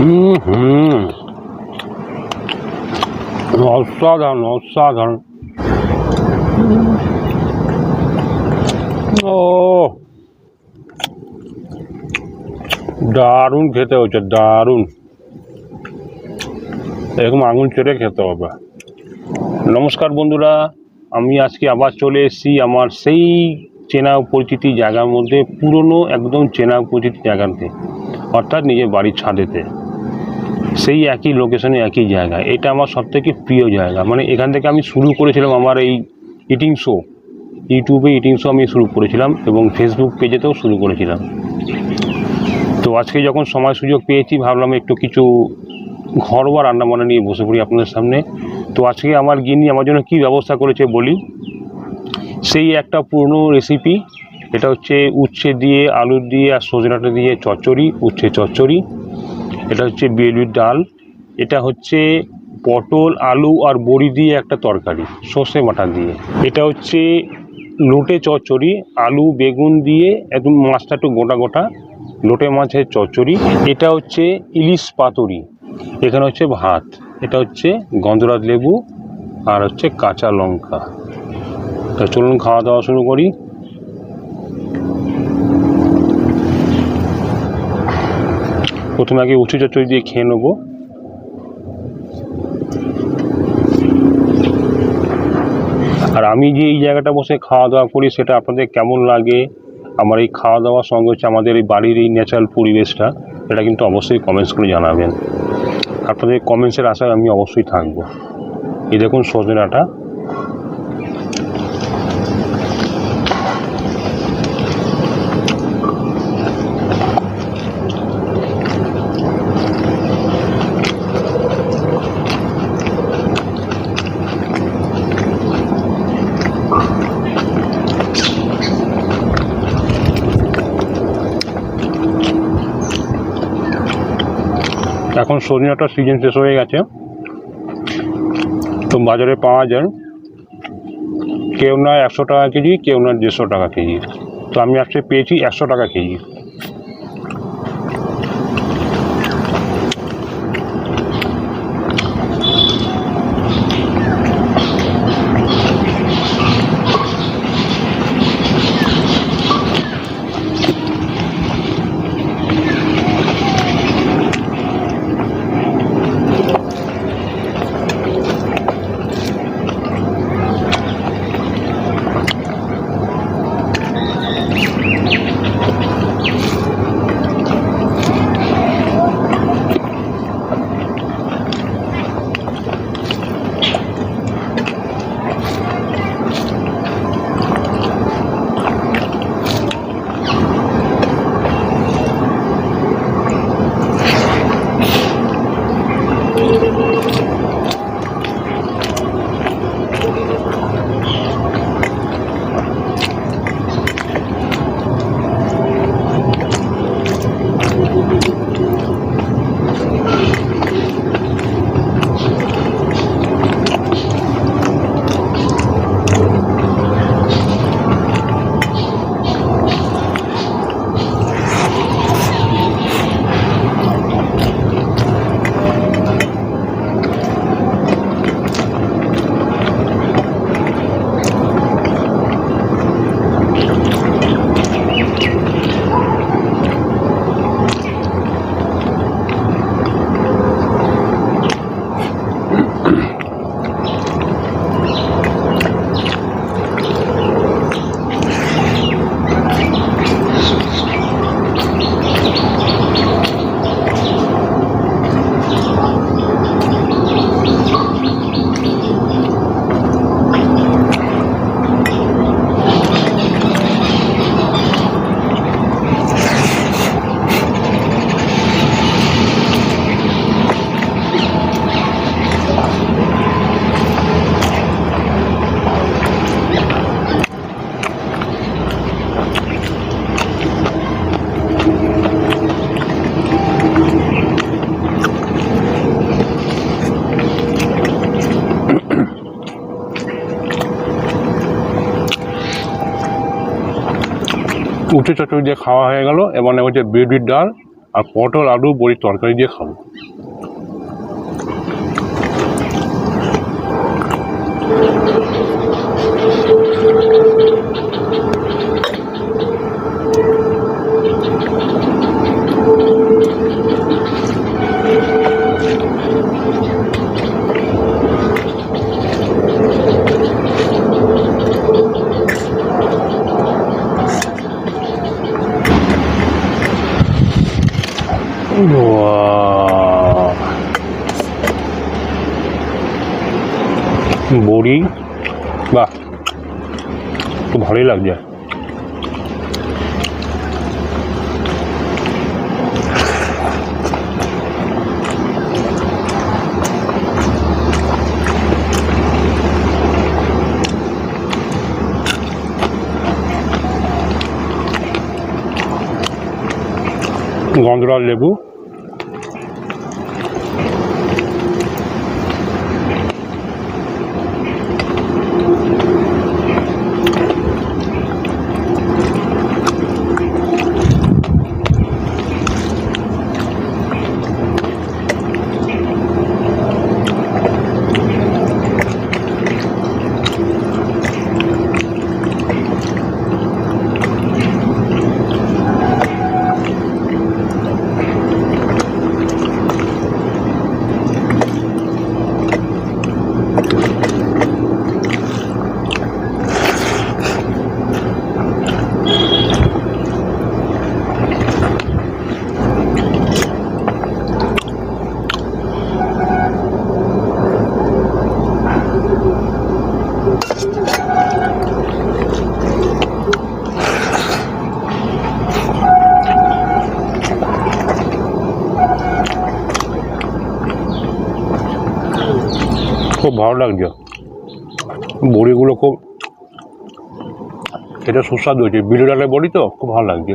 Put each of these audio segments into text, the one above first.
হুম অসাধারণ অসাধারণ। ও, দারুণ খেতে হচ্ছে দারুণ। এরকম আঙুল চড়ে খেতে হবে। নমস্কার বন্ধুরা, আমি আজকে আবার চলে এসেছি আমার সেই চেনা পরিচিতি জায়গার মধ্যে, পুরনো একদম চেনা পরিচিতি জায়গাতে, অর্থাৎ নিজের বাড়ির ছাদেতে। সেই একই লোকেশনে একই জায়গা। এটা আমার সবথেকে প্রিয় জায়গা। মানে এখান থেকে আমি শুরু করেছিলাম আমার এই ইটিং শো ইউটিউবে ইটিং শো আমি শুরু করেছিলাম এবং ফেসবুক পেজেতেও শুরু করেছিলাম। তো আজকে যখন সময় সুযোগ পেয়েছি, ভাবলাম একটু কিছু ঘরোয়া রান্নাবান্না নিয়ে বসে পড়ি আপনাদের সামনে। তো আজকে আমার গিন্নি আমার জন্য কী ব্যবস্থা করেছে বলি? সেই একটা পুরনো রেসিপি এটা হচ্ছে উচ্ছে দিয়ে আলু দিয়ে আর সজনাটা দিয়ে চচ্চড়ি, উচ্ছে চচ্চড়ি। এটা হচ্ছে বিউলির ডাল। এটা হচ্ছে পটল, আলু আর বড়ি দিয়ে একটা তরকারি, সর্ষে বাটা দিয়ে। এটা হচ্ছে লোটে চচ্চড়ি, আলু, বেগুন দিয়ে একদম মাছটা একটু গোটা গোটা, লোটে মাছের চচ্চড়ি। এটা হচ্ছে ইলিশ পাতুরি, এখানে হচ্ছে ভাত, এটা হচ্ছে গন্ধরাজ লেবু আর হচ্ছে কাঁচা লঙ্কা। তা চলুন খাওয়া দাওয়া শুরু করি। প্রথমে আগে উঁচু চচ্চড়ি দিয়ে খেয়ে নেব। আর আমি যে এই জায়গাটা বসে খাওয়া দাওয়া করি, সেটা আপনাদের কেমন লাগে? আমার এই খাওয়া দাওয়ার সঙ্গে হচ্ছে আমাদের এই বাড়ির এই ন্যাচারাল পরিবেশটা, এটা কিন্তু অবশ্যই কমেন্টস করে জানাবেন। আপনাদের কমেন্টসের আশায় আমি অবশ্যই থাকব। এই দেখুন সজনাটা। এখন সজনাটার সিজন শেষ হয়ে গেছে। তো বাজারে পাওয়া যায়। কেউ না একশো টাকা কেজি, কেউ না দেড়শো টাকা কেজি। তো আমি আজকে পেয়েছি একশো টাকা কেজি। উঁচু চচ্চড়ি দিয়ে খাওয়া হয়ে গেল। এবং হচ্ছে বিউলির ডাল আর পটল, আলু বড়ি তরকারি দিয়ে খাব। তো ভালোই লাগছে গন্ধরাজ ভালো লাগছে। বড়িগুলো খুব এটা সুস্বাদু হয়েছে। বিলু ডালের বড়ি তো খুব ভালো লাগছে।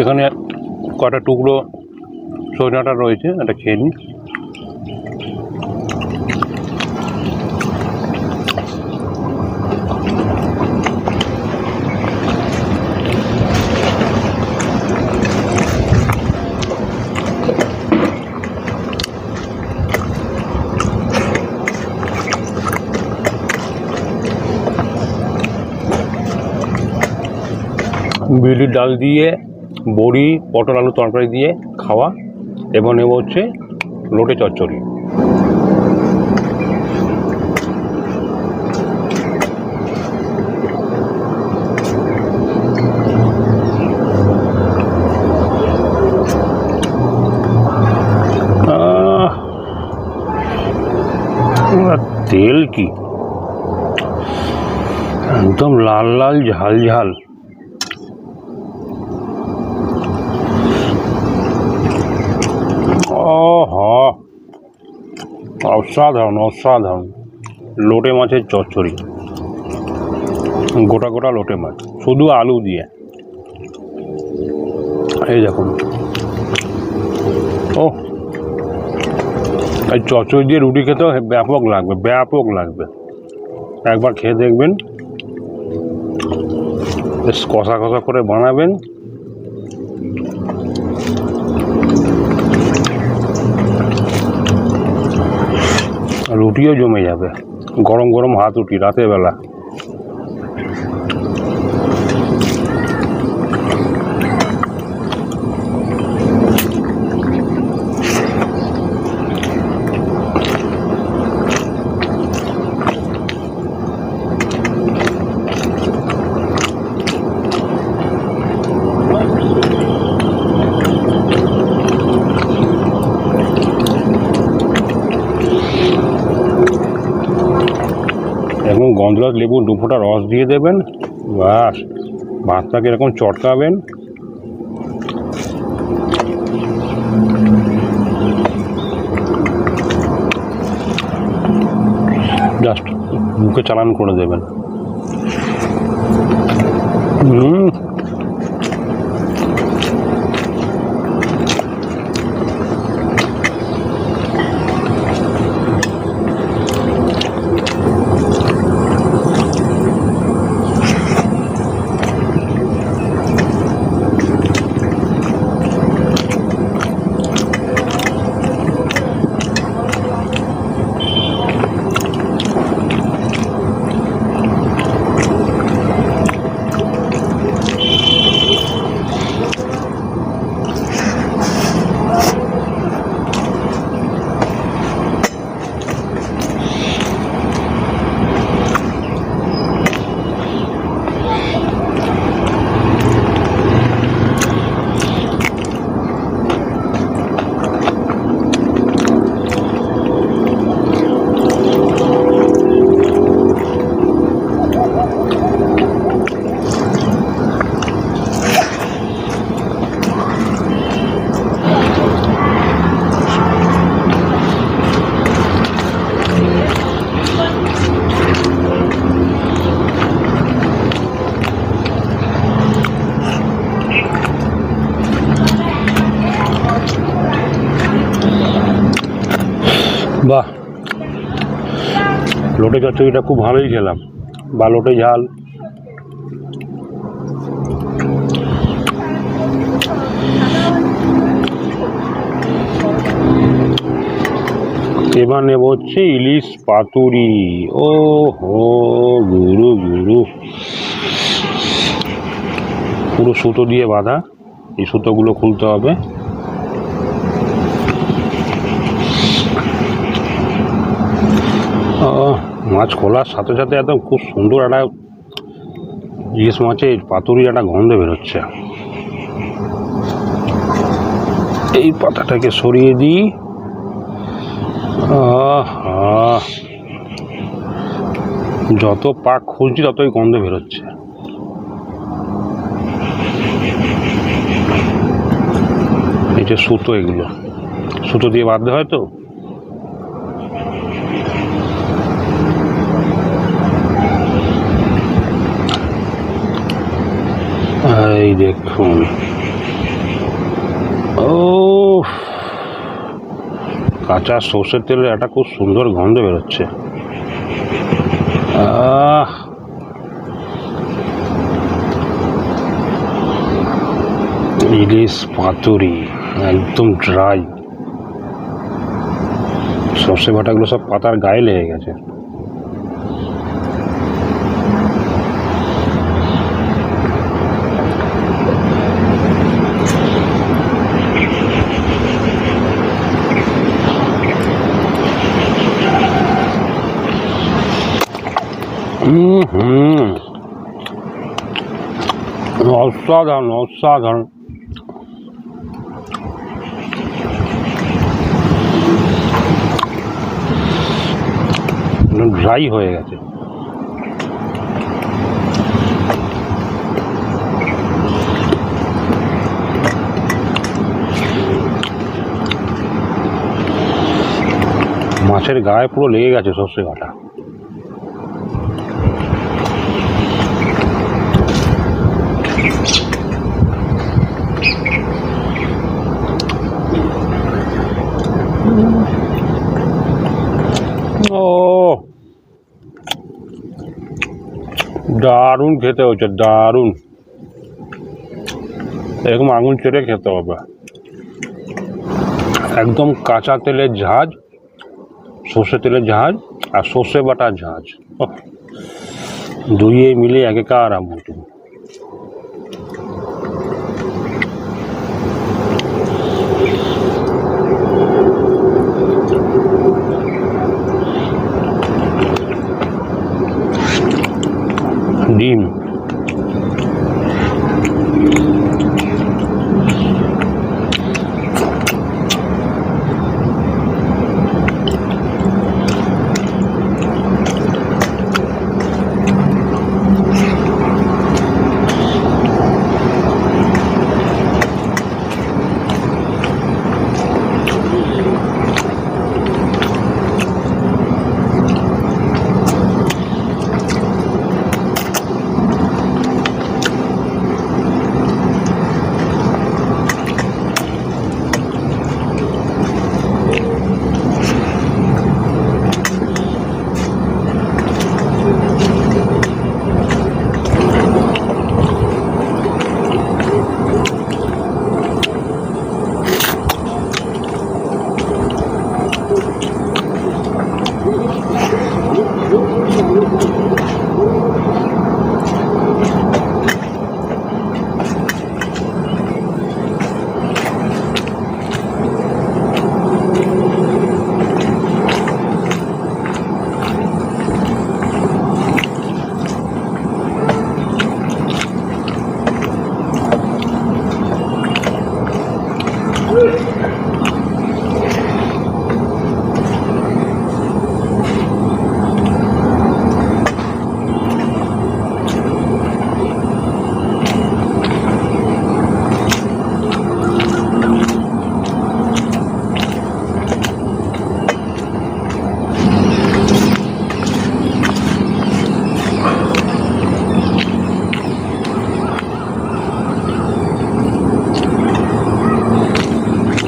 এখানে কটা টুকরো সজনাটা রয়েছে এটা খেয়ে নিই। বিউলির ডাল দিয়ে বড়ি, পটল আলু তরকারি দিয়ে খাওয়া এবং নেব হচ্ছে লোটে চচ্চড়ি। তেল কি? একদম লাল লাল, ঝাল ঝাল ও অসাধারণ অসাধারণ। লোটে মাছের চচ্চড়ি। গোটা গোটা লোটে মাছ, শুধু আলু দিয়ে। এই দেখুন। ও এই চচ্চড়ি দিয়ে রুটি খেতেও ব্যাপক লাগবে ব্যাপক লাগবে। একবার খেয়ে দেখবেন। বেশ কষা কষা করে বানাবেন। রুটিও জমে যাবে। গরম গরম হাত রুটি রাতের বেলা এখন গন্ধরাজ লেবু দু ফোঁটা রস দিয়ে দেবেন বাস ভাতটাকে এরকম চটকাবেন। জাস্ট মুখে চালান করে দেবেন। হুম। লোটে চচ্চড়িটা খুব ভালোই খেলাম, বা লোটে ঝাল। এবার নেব হচ্ছে ইলিশ পাতুরি। ও হো গুরু গুরু। পুরো সুতো দিয়ে বাঁধা, এই সুতোগুলো খুলতে হবে আহ, মাছ খোলার সাথে সাথে একদম খুব সুন্দর একটা ইলিশ মাছের পাতুরি একটা গন্ধ বেরোচ্ছে। এই পাতাটাকে সরিয়ে দিই। যত পাক খুলছি ততই গন্ধ বেরোচ্ছে। এই যে সুতো এগুলো। সুতো দিয়ে বাঁধতে হয় তো? এই দেখুন। ও কাঁচা সর্ষের তেলের একটা খুব সুন্দর গন্ধ বেরোচ্ছে। আহ। ইলিশ পাতুরি, একদম ড্রাই সর্ষে বাটাগুলো সব পাতার গায়ে লেগে গেছে। असाधारण असाधारण ड्राई हो गए मेरे गाए पुरो लेगे गए सर्षे काटा ও দারুণ খেতে হচ্ছে দারুণ এরকম আঙুল চেটে খেতে হবে একদম কাঁচা তেলের ঝাঁজ সর্ষে তেলের ঝাঁজ আর সর্ষে বাটার ঝাঁজ ওহ, দুইয়ে মিলে একেকার আমুটো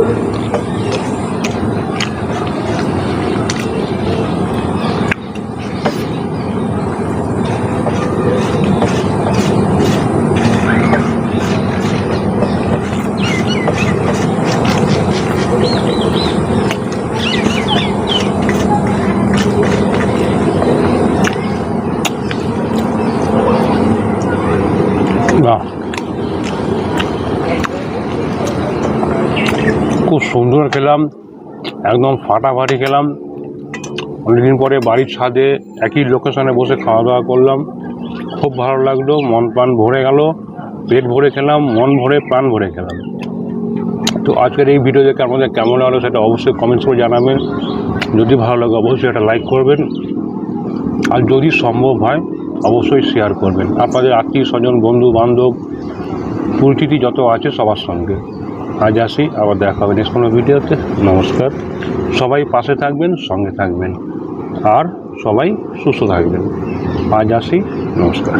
Ooh. খেলাম, একদম ফাটাফাটি খেলাম। অনেকদিন পরে বাড়ির ছাদে একই লোকেশনে বসে খাওয়া দাওয়া করলাম। খুব ভালো লাগল, মন প্রাণ ভরে গেল, পেট ভরে খেলাম, মন ভরে প্রাণ ভরে খেলাম। তো আজকের এই ভিডিও দেখে আমাদের কেমন লাগল সেটা অবশ্যই কমেন্টস করে জানাবেন। যদি ভালো লাগে অবশ্যই একটা লাইক করবেন। আর যদি সম্ভব হয়, অবশ্যই শেয়ার করবেন। আপনাদের আত্মীয় স্বজন বন্ধু বান্ধব পরিচিতি যত আছে সবার সঙ্গে। আজ আসি, আবার দেখা হবে নেক্সট কোনো ভিডিওতে। নমস্কার। সবাই পাশে থাকবেন, সঙ্গে থাকবেন। আর সবাই সুস্থ থাকবেন। আজ আসি, নমস্কার।